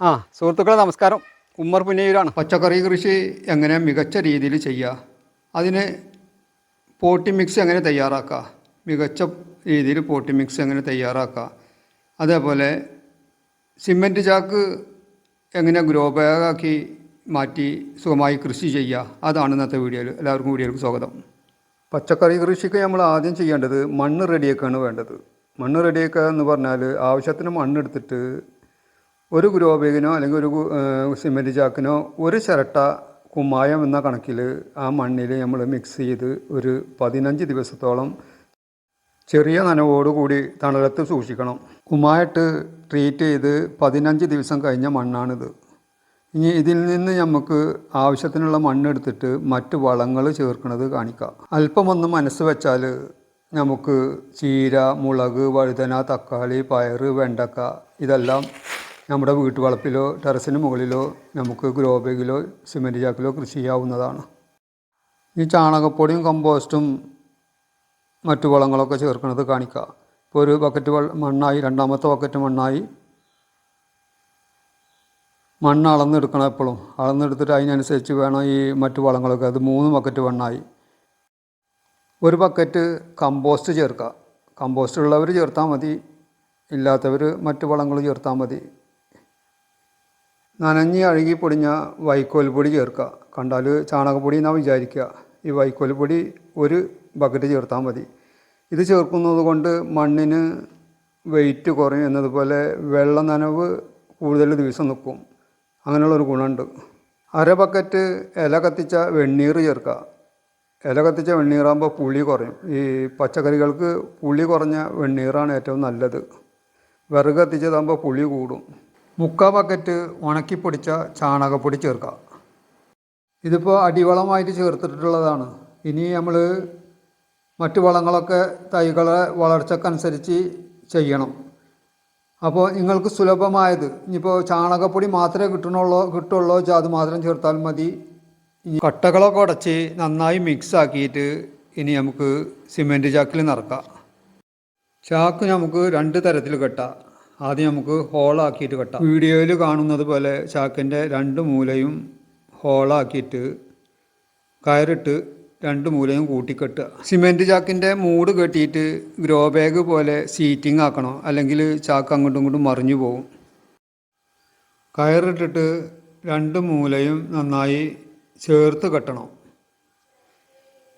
ആ സുഹൃത്തുക്കളെ നമസ്കാരം. ഉമ്മർ പുന്നയൂരാണ്. പച്ചക്കറി കൃഷി എങ്ങനെ മികച്ച രീതിയിൽ ചെയ്യുക അതിന് പോട്ടി മിക്സ് എങ്ങനെ തയ്യാറാക്കുക മികച്ച രീതിയിൽ പോട്ടി മിക്സ് എങ്ങനെ തയ്യാറാക്കുക അതേപോലെ സിമന്റ് ചാക്ക് എങ്ങനെ ഗ്രോ ബാഗാക്കി മാറ്റി സുഖമായി കൃഷി ചെയ്യുക അതാണ് ഇന്നത്തെ വീഡിയോയിൽ എല്ലാവർക്കും വീഡിയോയിലേക്ക് സ്വാഗതം. പച്ചക്കറി കൃഷിക്ക് നമ്മൾ ആദ്യം ചെയ്യേണ്ടത് മണ്ണ് റെഡിയാക്കുകയാണ് വേണ്ടത്. മണ്ണ് റെഡിയാക്കുക എന്ന് പറഞ്ഞാൽ ആവശ്യത്തിന് മണ്ണെടുത്തിട്ട് ഒരു ഗ്രോ അല്ലെങ്കിൽ ഒരു സിമെന്റ് ചാക്കിനോ ഒരു ചിരട്ട കുമ്മായം എന്ന കണക്കിൽ ആ മണ്ണിൽ നമ്മൾ മിക്സ് ചെയ്ത് ഒരു പതിനഞ്ച് ദിവസത്തോളം ചെറിയ നനവോടുകൂടി തണലത്ത് സൂക്ഷിക്കണം. കുമ്മായിട്ട് ട്രീറ്റ് ചെയ്ത് പതിനഞ്ച് ദിവസം കഴിഞ്ഞ മണ്ണാണിത്. ഇനി ഇതിൽ നിന്ന് നമുക്ക് ആവശ്യത്തിനുള്ള മണ്ണെടുത്തിട്ട് മറ്റ് വളങ്ങൾ ചേർക്കുന്നത് കാണിക്കാം. അല്പമൊന്ന് മനസ്സ് വെച്ചാൽ നമുക്ക് ചീര മുളക് വഴുതന തക്കാളി പയറ് വെണ്ടക്ക ഇതെല്ലാം നമ്മുടെ വീട്ടുവളപ്പിലോ ടെറസിന് മുകളിലോ നമുക്ക് ഗ്രോ ബാഗിലോ സിമന്റ് ചാക്കിലോ കൃഷി ചെയ്യാവുന്നതാണ്. ഈ ചാണകപ്പൊടിയും കമ്പോസ്റ്റും മറ്റു വളങ്ങളൊക്കെ ചേർക്കുന്നത് കാണിക്കുക ഇപ്പോൾ ഒരു ബക്കറ്റ് മണ്ണായി രണ്ടാമത്തെ ബക്കറ്റ് മണ്ണായി മണ്ണ് അളന്നെടുക്കണം എപ്പോഴും. അളന്നെടുത്തിട്ട് അതിനനുസരിച്ച് വേണം ഈ മറ്റു വളങ്ങളൊക്കെ. അത് മൂന്ന് ബക്കറ്റ് മണ്ണായി. ഒരു ബക്കറ്റ് കമ്പോസ്റ്റ് ചേർക്കുക കമ്പോസ്റ്റ് ഉള്ളവർ ചേർത്താൽ മതി. ഇല്ലാത്തവർ മറ്റു വളങ്ങൾ ചേർത്താൽ മതി. നനഞ്ഞ് അഴുകി പൊടിഞ്ഞ വൈക്കോൽ പൊടി ചേർക്കുക. കണ്ടാൽ ചാണകപ്പൊടി എന്നാണ് വിചാരിക്കുക. ഈ വൈക്കോൽ പൊടി ഒരു ബക്കറ്റ് ചേർത്താൽ മതി. ഇത് ചേർക്കുന്നത് കൊണ്ട് മണ്ണിന് വെയിറ്റ് കുറയും. എന്നതുപോലെ വെള്ള നനവ് കൂടുതൽ ദിവസം നിൽക്കും. അങ്ങനെയുള്ളൊരു ഗുണമുണ്ട്. അര ബക്കറ്റ് ഇല കത്തിച്ച വെണ്ണീർ ചേർക്കുക. ഇല കത്തിച്ച വെണ്ണീറാകുമ്പോൾ പുളി കുറയും. ഈ പച്ചക്കറികൾക്ക് പുളി കുറഞ്ഞ വെണ്ണീറാണ് ഏറ്റവും നല്ലത്. വിറക് കത്തിച്ചതാകുമ്പോൾ പുളി കൂടും. മുക്കാ ബക്കറ്റ് ഉണക്കിപ്പൊടിച്ച ചാണകപ്പൊടി ചേർക്കുക ഇതിപ്പോൾ അടിവളമായിട്ട് ചേർത്തിട്ടുള്ളതാണ്. ഇനി നമ്മൾ മറ്റു വളങ്ങളൊക്കെ തൈകളെ വളർച്ചക്കനുസരിച്ച് ചെയ്യണം. അപ്പോൾ നിങ്ങൾക്ക് സുലഭമായത് ഇനിയിപ്പോൾ ചാണകപ്പൊടി മാത്രമേ കിട്ടണുള്ളൂ കിട്ടുള്ളോ വെച്ചാൽ അത് മാത്രം ചേർത്താൽ മതി. കട്ടകളൊക്കെ ഉടച്ച് നന്നായി മിക്സ് ആക്കിയിട്ട് ഇനി നമുക്ക് സിമെന്റ് ചാക്കിൽ നിറക്കാം. ചാക്ക് നമുക്ക് രണ്ട് തരത്തിൽ കെട്ടാം. ആദ്യം നമുക്ക് ഹോളാക്കിയിട്ട് കെട്ടാം വീഡിയോയിൽ കാണുന്നത് പോലെ ചാക്കിന്റെ രണ്ട് മൂലയും ഹോളാക്കിയിട്ട് കയറിട്ട് രണ്ട് മൂലയും കൂട്ടിക്കെട്ടുക. സിമെന്റ് ചാക്കിന്റെ മൂട് കെട്ടിയിട്ട് ഗ്രോ ബാഗ് പോലെ സീറ്റിംഗ് ആക്കണം. അല്ലെങ്കിൽ ചാക്ക് അങ്ങോട്ടും ഇങ്ങോട്ടും മറിഞ്ഞു പോകും കയറിട്ടിട്ട് രണ്ട് മൂലയും നന്നായി ചേർത്ത് കെട്ടണം.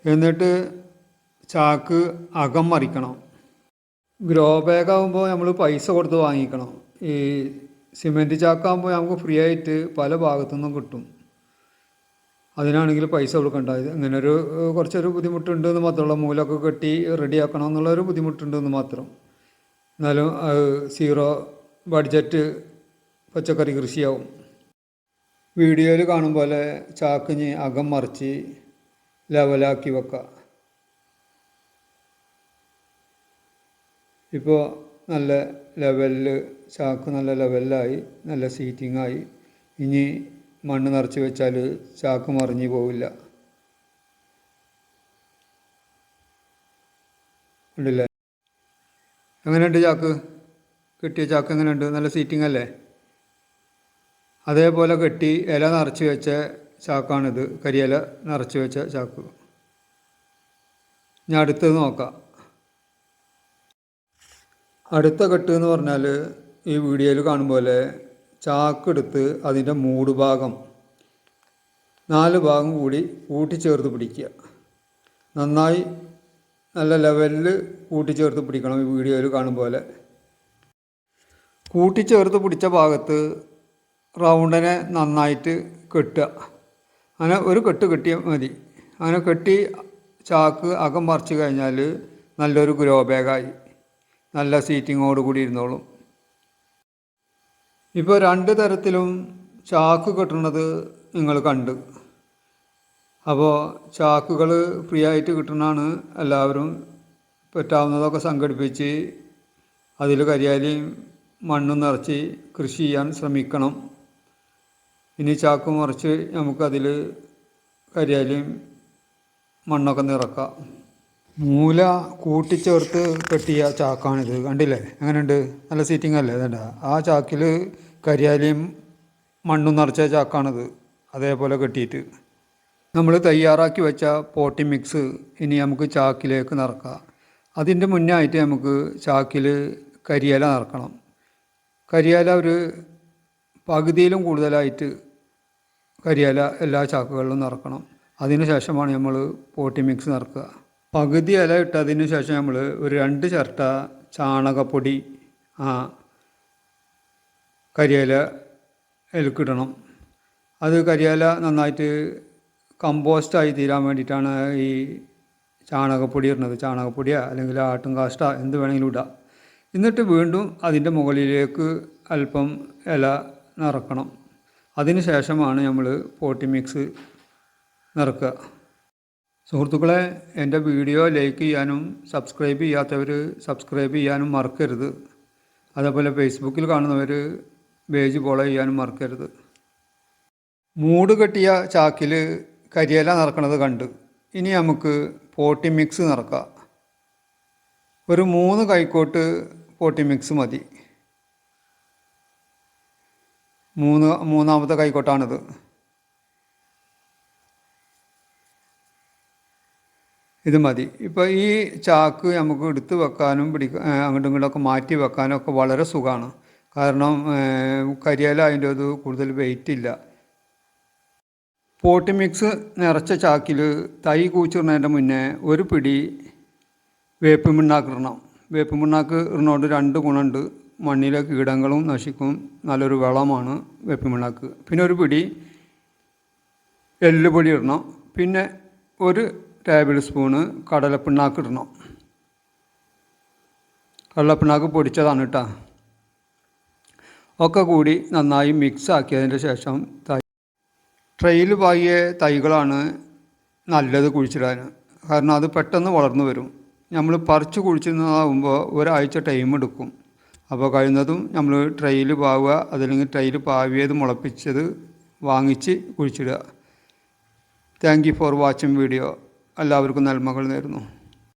എന്നിട്ട് ചാക്ക് അകം മറിക്കണം. ഗ്രോ ബാഗ് ആകുമ്പോൾ നമ്മൾ പൈസ കൊടുത്ത് വാങ്ങിക്കണം. ഈ സിമെന്റ് ചാക്കാകുമ്പോൾ നമുക്ക് ഫ്രീ ആയിട്ട് പല ഭാഗത്തു നിന്നും കിട്ടും. അതിനാണെങ്കിൽ പൈസ കൊടുക്കണ്ട. ഇങ്ങനൊരു കുറച്ചൊരു ബുദ്ധിമുട്ടുണ്ട് എന്ന് മാത്രമല്ല മൂലമൊക്കെ കെട്ടി റെഡിയാക്കണം എന്നുള്ളൊരു ബുദ്ധിമുട്ടുണ്ട് എന്ന് മാത്രം. എന്നാലും സീറോ ബഡ്ജറ്റ് പച്ചക്കറി കൃഷിയാവും. വീഡിയോയിൽ കാണും പോലെ ചാക്കിഞ്ഞ് അകം മറിച്ച് ലെവലാക്കി വെക്കുക. ഇപ്പോൾ നല്ല ലെവലിൽ ചാക്ക് നല്ല ലെവലിലായി നല്ല സീറ്റിംഗ് ആയി. ഇനി മണ്ണ് നിറച്ച് വെച്ചാൽ ചാക്ക് മറിഞ്ഞു പോവില്ല. ഉണ്ടല്ലേ? എങ്ങനെയുണ്ട് ചാക്ക്? കെട്ടിയ ചാക്ക് എങ്ങനെയുണ്ട്? നല്ല സീറ്റിംഗ് അല്ലേ? അതേപോലെ കെട്ടി ഇല നിറച്ച് വെച്ച ചാക്കാണിത്. കരിയില നിറച്ച് വെച്ച ചാക്ക്. ഞാൻ അടുത്തത് നോക്കാം. അടുത്ത കെട്ട് എന്ന് പറഞ്ഞാൽ ഈ വീഡിയോയിൽ കാണും പോലെ ചാക്കെടുത്ത് അതിന്റെ മൂട് ഭാഗം നാല് ഭാഗം കൂടി കൂട്ടിച്ചേർത്ത് പിടിക്കുക. നന്നായി നല്ല ലെവലിൽ കൂട്ടിച്ചേർത്ത് പിടിക്കണം ഈ വീഡിയോയിൽ കാണും പോലെ. കൂട്ടിച്ചേർത്ത് പിടിച്ച ഭാഗത്ത് റൗണ്ടിനെ നന്നായിട്ട് കെട്ടുക. അങ്ങനെ ഒരു കെട്ട് കെട്ടിയാൽ മതി. അങ്ങനെ കെട്ടി ചാക്ക് അകം മറിച്ച് കഴിഞ്ഞാൽ നല്ലൊരു ഗ്രോ ബാഗായി. നല്ല സീറ്റിങ്ങോട് കൂടി ഇരുന്നോളും. ഇപ്പോൾ രണ്ട് തരത്തിലും ചാക്ക് കെട്ടുന്നത് നിങ്ങൾ കണ്ട്. അപ്പോൾ ചാക്കുകൾ ഫ്രീ ആയിട്ട് കിട്ടുന്നതാണ് എല്ലാവരും പറ്റാവുന്നതൊക്കെ സംഘടിപ്പിച്ച് അതിൽ കരിയാലിയും മണ്ണും നിറച്ച് കൃഷി ചെയ്യാൻ ശ്രമിക്കണം. ഇനി ചാക്ക് മറിച്ച് നമുക്കതിൽ കരിയാലിയും മണ്ണൊക്കെ നിറക്കാം. മൂല കൂട്ടിച്ചേർത്ത് കെട്ടിയ ചാക്കാണിത്. കണ്ടില്ലേ? എങ്ങനെയുണ്ട്? നല്ല സീറ്റിംഗ് അല്ലേ? അതണ്ട ആ ചാക്കിൽ കരിയാലിയും മണ്ണും നിറച്ച ചാക്കാണിത്. അതേപോലെ കെട്ടിയിട്ട്. നമ്മൾ തയ്യാറാക്കി വെച്ച പോട്ടി മിക്സ് ഇനി നമുക്ക് ചാക്കിലേക്ക് നിറക്കാം. അതിന്റെ മുന്നേ ആയിട്ട് നമുക്ക് ചാക്കിൽ കരിയില നിറക്കണം. കരിയില ഒരു പകുതിയിലും കൂടുതലായിട്ട് കരിയില എല്ലാ ചാക്കുകളിലും നിറക്കണം. അതിന് ശേഷമാണ് നമ്മൾ പോട്ടി മിക്സ് നിറക്കുക. പകുതി ഇല ഇട്ടതിന് ശേഷം നമ്മൾ ഒരു രണ്ട് ചിരട്ട ചാണകപ്പൊടി ആ കരിയില ഇലക്കിടണം. അത് കരിയില നന്നായിട്ട് കമ്പോസ്റ്റായി തീരാൻ വേണ്ടിയിട്ടാണ് ഈ ചാണകപ്പൊടി ഇടുന്നത്. ചാണകപ്പൊടിയോ അല്ലെങ്കിൽ ആട്ടും കാഷ്ട എന്ത് വേണമെങ്കിലും ഇടാം. എന്നിട്ട് വീണ്ടും അതിന്റെ മുകളിലേക്ക് അല്പം ഇല നിറക്കണം. അതിന് ശേഷമാണ് നമ്മൾ പോട്ടി മിക്സ് നിറക്കുക. സുഹൃത്തുക്കളെ എന്റെ വീഡിയോ ലൈക്ക് ചെയ്യാനും സബ്സ്ക്രൈബ് ചെയ്യാത്തവർ സബ്സ്ക്രൈബ് ചെയ്യാനും മറക്കരുത്. അതേപോലെ ഫേസ്ബുക്കിൽ കാണുന്നവർ പേജ് ഫോളോ ചെയ്യാനും മറക്കരുത്. മൂട് കെട്ടിയ ചാക്കിൽ കരിയല നിറക്കണത് കണ്ട് ഇനി നമുക്ക് പോട്ടി മിക്സ് നിറക്കാം ഒരു മൂന്ന് കൈക്കോട്ട് പോട്ടി മിക്സ് മതി. മൂന്ന് മൂന്നാമത്തെ കൈക്കോട്ടാണിത്. ഇത് മതി. ഇപ്പോൾ ഈ ചാക്ക് നമുക്ക് എടുത്ത് വെക്കാനും പിടിക്കാൻ അങ്ങോട്ടും ഇങ്ങോട്ടൊക്കെ മാറ്റി വെക്കാനും ഒക്കെ വളരെ സുഖമാണ് കാരണം കരിയില അതിന്റെ അത് കൂടുതൽ വെയിറ്റ് ഇല്ല. പോട്ടി മിക്സ് നിറച്ച ചാക്കിൽ തൈ കൂച്ചിടുന്നതിന്റെ മുന്നേ ഒരു പിടി വേപ്പ് മിണ്ണാക്ക് ഇടണം വേപ്പ് മിണ്ണാക്ക് ഇടുന്നതുകൊണ്ട് രണ്ട് ഗുണമുണ്ട്. മണ്ണിലെ കീടങ്ങളും നശിക്കും. നല്ലൊരു വളമാണ് വേപ്പ് മിണ്ണാക്ക് പിന്നെ ഒരു പിടി എല്ലുപൊടി ഇടണം. പിന്നെ ഒരു ടേബിൾ സ്പൂണ് കടലപ്പിണ്ണാക്ക് ഇടണം. കടലപ്പിണ്ണാക്ക് പൊടിച്ചതാണ് കേട്ടോ ഒക്കെ കൂടി നന്നായി മിക്സ് ആക്കിയതിന്റെ ശേഷം തൈ ട്രെയിൽ പാകിയ തൈകളാണ് നല്ലത് കുഴിച്ചിടാൻ കാരണം അത് പെട്ടെന്ന് വളർന്നു വരും. നമ്മൾ പറിച്ച് കുഴിച്ചിടുന്നതാകുമ്പോൾ ഒരാഴ്ച ടൈം എടുക്കും. അപ്പോൾ കഴിയുന്നതും നമ്മൾ ട്രെയിൽ പാവുക അതല്ലെങ്കിൽ ട്രെയിൽ പാവിയത് മുളപ്പിച്ചത് വാങ്ങിച്ച് കുഴിച്ചിടുക. Thank you for watching video എല്ലാവർക്കും നന്മകൾ നേരുന്നു.